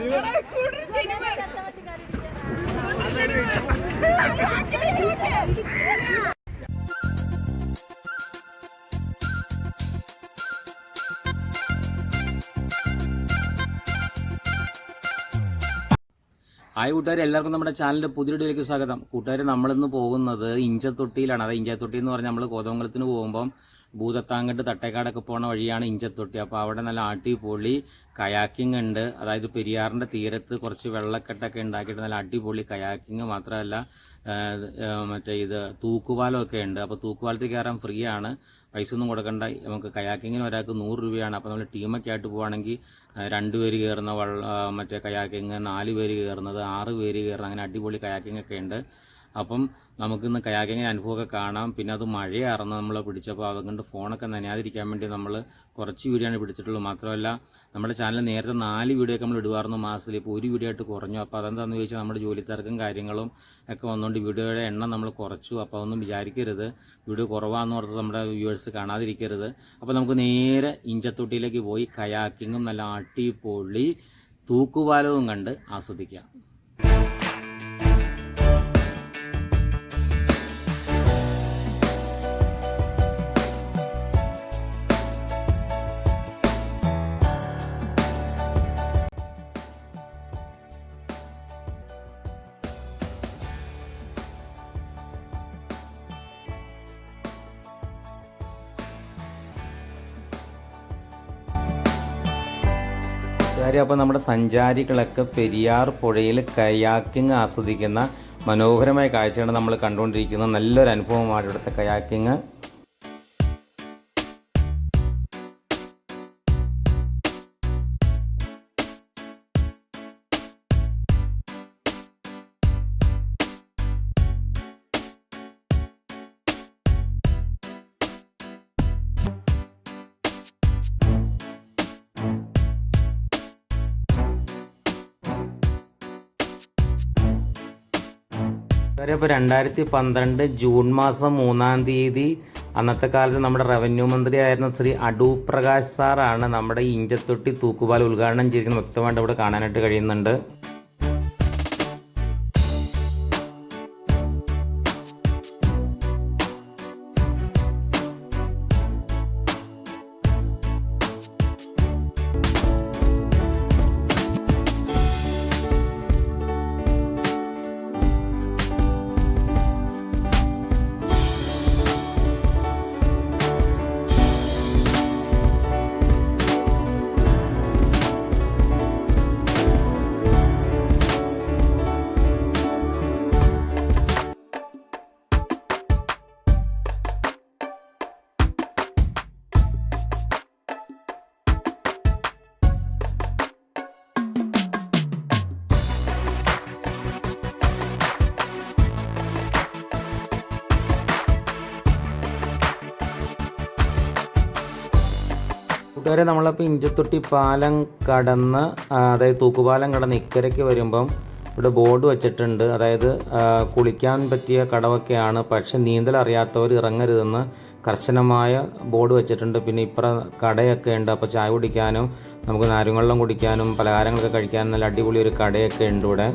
Hi കൂട്ടുകാർ എല്ലാവർക്കും നമ്മുടെ ചാനലിന്റെ പുതിയ വീഡിയോയിലേക്ക് സ്വാഗതം. കൂട്ടുകാർ നമ്മളിന്ന് പോകുന്നത് ഇഞ്ചത്തൊട്ടിയിലാണ്. അതായത് ഇഞ്ചത്തൊട്ടി എന്ന് പറഞ്ഞാൽ നമ്മൾ കോതമംഗലത്തിന് പോകുമ്പം ഭൂതത്താങ്കട്ട് തട്ടേക്കാടൊക്കെ പോണ വഴിയാണ് ഇഞ്ചത്തൊട്ടി. അപ്പോൾ അവിടെ നല്ല അടിപൊളി കയാക്കിംഗ് ഉണ്ട്. അതായത് പെരിയാറിന്റെ തീരത്ത് കുറച്ച് വെള്ളക്കെട്ടൊക്കെ ഉണ്ടാക്കിയിട്ട് നല്ല അടിപൊളി കയാക്കിംഗ് മാത്രമല്ല മറ്റേ ഇത് തൂക്കുപാലമൊക്കെ ഉണ്ട്. അപ്പോൾ തൂക്കുപാലത്തിൽ കയറാൻ ഫ്രീ ആണ്. പൈസ ഒന്നും കൊടുക്കേണ്ട. നമുക്ക് കയാക്കിങ്ങിന് ഒരാൾക്ക് നൂറ് രൂപയാണ്. അപ്പോൾ നമ്മൾ ടീമൊക്കെ ആയിട്ട് പോവുകയാണെങ്കിൽ രണ്ട് പേര് കയറുന്ന വള്ള മറ്റേ കയാക്കിങ് നാല് പേര് കയറുന്നത് ആറ് പേര് കയറുന്നത് അങ്ങനെ അടിപൊളി കയാക്കിംഗ് ഒക്കെ ഉണ്ട്. അപ്പം നമുക്കിന്ന് കയാക്കിങ്ങിന് അനുഭവമൊക്കെ കാണാം. പിന്നെ അത് മഴയാർന്ന് നമ്മൾ പിടിച്ചപ്പോൾ അതുകൊണ്ട് ഫോണൊക്കെ നനയാതിരിക്കാൻ വേണ്ടി നമ്മൾ കുറച്ച് വീഡിയോ ആണ് പിടിച്ചിട്ടുള്ളൂ. മാത്രമല്ല നമ്മുടെ ചാനൽ നേരത്തെ നാല് വീഡിയോ ഒക്കെ നമ്മൾ ഇടുവായിരുന്നു മാസത്തിൽ. ഇപ്പോൾ ഒരു വീഡിയോ ആയിട്ട് കുറഞ്ഞു. അപ്പോൾ അതെന്താണെന്ന് ചോദിച്ചാൽ നമ്മുടെ ജോലി തിരക്കും കാര്യങ്ങളും ഒക്കെ വന്നുകൊണ്ട് വീഡിയോയുടെ എണ്ണം നമ്മൾ കുറച്ചു. അപ്പോൾ ഒന്നും വിചാരിക്കരുത്. വീഡിയോ കുറവാന്ന് ഓർത്ത് നമ്മുടെ വ്യൂവേഴ്സ് കാണാതിരിക്കരുത്. അപ്പോൾ നമുക്ക് നേരെ ഇഞ്ചത്തൊട്ടിയിലേക്ക് പോയി കയാക്കിങ്ങും നല്ല അടിപൊളി തൂക്കുപാലവും കണ്ട് ആസ്വദിക്കാം. കാര്യം അപ്പോൾ നമ്മുടെ സഞ്ചാരികളൊക്കെ പെരിയാർ പുഴയിൽ കയാക്കിങ് ആസ്വദിക്കുന്ന മനോഹരമായ കാഴ്ചയാണ് നമ്മൾ കണ്ടുകൊണ്ടിരിക്കുന്നത്. നല്ലൊരു അനുഭവമാണ് ഇവിടുത്തെ കയാക്കിങ് കാര്യം ഇപ്പോൾ രണ്ടായിരത്തി പന്ത്രണ്ട് ജൂൺ മാസം മൂന്നാം തീയതി അന്നത്തെ കാലത്ത് നമ്മുടെ റവന്യൂ മന്ത്രിയായിരുന്ന ശ്രീ അടൂപ് പ്രകാശ് സാറാണ് നമ്മുടെ ഇഞ്ചത്തൊട്ടി തൂക്കുപാൽ ഉദ്ഘാടനം ചെയ്തിരിക്കുന്നത്. വ്യക്തമായിട്ട് ഇവിടെ കാണാനായിട്ട് കഴിയുന്നുണ്ട്. കൂട്ടുകാരെ നമ്മളപ്പോൾ ഇഞ്ചത്തൊട്ടി പാലം കടന്ന് അതായത് തൂക്കുപാലം കടന്ന് ഇക്കരയ്ക്ക് വരുമ്പം ഇവിടെ ബോർഡ് വെച്ചിട്ടുണ്ട്. അതായത് കുളിക്കാൻ പറ്റിയ കടവൊക്കെയാണ്. പക്ഷെ നീന്തൽ അറിയാത്തവർ ഇറങ്ങരുതെന്ന് കർശനമായ ബോർഡ് വെച്ചിട്ടുണ്ട്. പിന്നെ ഇപ്പുറ കടയൊക്കെ ഉണ്ട്. അപ്പോൾ ചായ കുടിക്കാനും നമുക്ക് നാരങ്ങവെള്ളം കുടിക്കാനും പലഹാരങ്ങളൊക്കെ കഴിക്കാനും നല്ല അടിപൊളി ഒരു കടയൊക്കെ ഉണ്ട് ഇവിടെ.